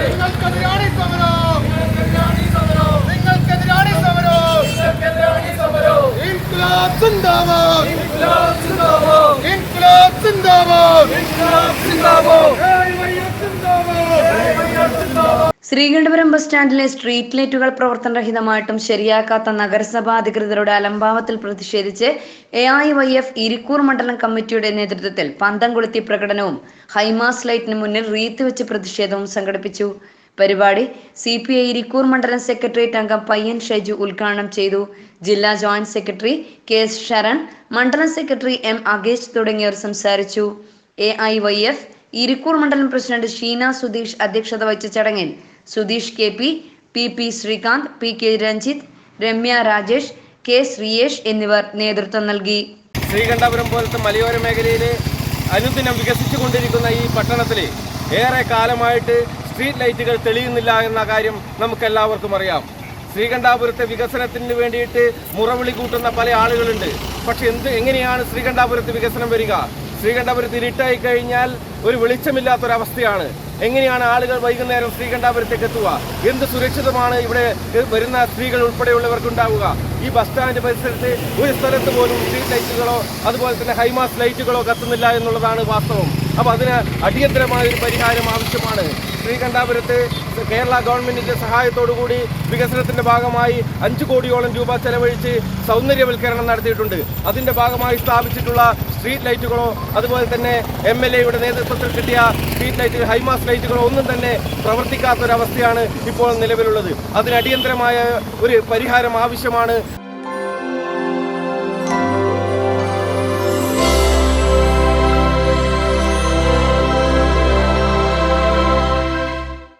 നിങ്ങൾക്കെതിരാണ് സമരം നിങ്ങൾക്കെതിരാണ് സമരം ഇൻക്ലാബ് സിന്ദാബാദ് ഇൻക്ലാബ് സിന്ദാബാദ് ഇൻക്ലാബ് സിന്ദാബാദ് ഇൻക്ലാബ് സിന്ദാബാദ് ശ്രീകണ്ഠപുരം ബസ് സ്റ്റാൻഡിലെ സ്ട്രീറ്റ് ലൈറ്റുകൾ പ്രവർത്തനരഹിതമായിട്ടും ശരിയാക്കാത്ത നഗരസഭാ അധികൃതരുടെ അലംഭാവത്തിൽ പ്രതിഷേധിച്ച് A I Y F Irikkur മണ്ഡലം കമ്മിറ്റിയുടെ നേതൃത്വത്തിൽ പന്തം കൊളുത്തി പ്രകടനവും ഹൈമാസ് ലൈറ്റിന് മുന്നിൽ റീത്ത് വെച്ച് പ്രതിഷേധവും സംഘടിപ്പിച്ചു. പരിപാടി സി പി ഐ ഇരിക്കൂർ മണ്ഡലം സെക്രട്ടേറിയറ്റ് അംഗം പയ്യൻ ഷൈജു ഉദ്ഘാടനം ചെയ്തു. ജില്ലാ joint secretary K S Sharan മണ്ഡലം സെക്രട്ടറി എം അഗേഷ് തുടങ്ങിയവർ സംസാരിച്ചു. A I Y F Irikkur മണ്ഡലം പ്രസിഡന്റ് ഷീന സുധീഷ് അധ്യക്ഷത വഹിച്ച ചടങ്ങിൽ Sudheesh K P P P Srikanth P K Ranjith Ramya Rajesh K Shreyesh എന്നിവർ നേതൃത്വം നൽകി. ശ്രീകണ്ഠപുരം പോലത്തെ മലയോര മേഖലയിൽ അനുദിനം വികസിച്ചുകൊണ്ടിരിക്കുന്ന ഈ പട്ടണത്തിൽ ഏറെ കാലമായിട്ട് സ്ട്രീറ്റ് ലൈറ്റുകൾ തെളിയുന്നില്ല എന്ന കാര്യം നമുക്കെല്ലാവർക്കും അറിയാം. ശ്രീകണ്ഠാപുരത്തെ വികസനത്തിന് വേണ്ടിയിട്ട് മുറവിളി കൂട്ടുന്ന പല ആളുകളുണ്ട്. പക്ഷെ എന്ത് എങ്ങനെയാണ് ശ്രീകണ്ഠാപുരത്ത് വികസനം വരിക? ശ്രീകണ്ഠാപുരത്ത് ഇരുട്ടായി കഴിഞ്ഞാൽ ഒരു വെളിച്ചമില്ലാത്തൊരവസ്ഥയാണ്. എങ്ങനെയാണ് ആളുകൾ വൈകുന്നേരം ശ്രീകണ്ഠാപുരത്തേക്ക് എത്തുക? എന്ത് സുരക്ഷിതമാണ് ഇവിടെ വരുന്ന സ്ത്രീകൾ ഉൾപ്പെടെയുള്ളവർക്ക് ഉണ്ടാവുക ഈ ബസ് സ്റ്റാൻഡ് പരിസരത്ത് ഒരു സ്ഥലത്ത് പോലും സ്ട്രീറ്റ് ലൈറ്റുകളോ അതുപോലെ തന്നെ ഹൈമാസ് ലൈറ്റുകളോ കത്തുന്നില്ല എന്നുള്ളതാണ് വാസ്തവം. അപ്പോൾ അതിന് അടിയന്തരമായ ഒരു പരിഹാരം ആവശ്യമാണ്. ശ്രീകണ്ഠാപുരത്ത് കേരള ഗവൺമെന്റിന്റെ സഹായത്തോടുകൂടി വികസനത്തിന്റെ ഭാഗമായി അഞ്ച് കോടിയോളം രൂപ ചെലവഴിച്ച് സൗന്ദര്യവൽക്കരണം നടത്തിയിട്ടുണ്ട്. അതിന്റെ ഭാഗമായി സ്ഥാപിച്ചിട്ടുള്ള സ്ട്രീറ്റ് ലൈറ്റുകളോ അതുപോലെ തന്നെ എം എൽ എയുടെ നേതൃത്വത്തിൽ കിട്ടിയ സ്ട്രീറ്റ് ലൈറ്റ് ഹൈമാസ് ലൈറ്റുകളോ ഒന്നും തന്നെ പ്രവർത്തിക്കാത്തൊരവസ്ഥയാണ് ഇപ്പോൾ നിലവിലുള്ളത്. അതിന് അടിയന്തരമായ ഒരു പരിഹാരം ആവശ്യമാണ്.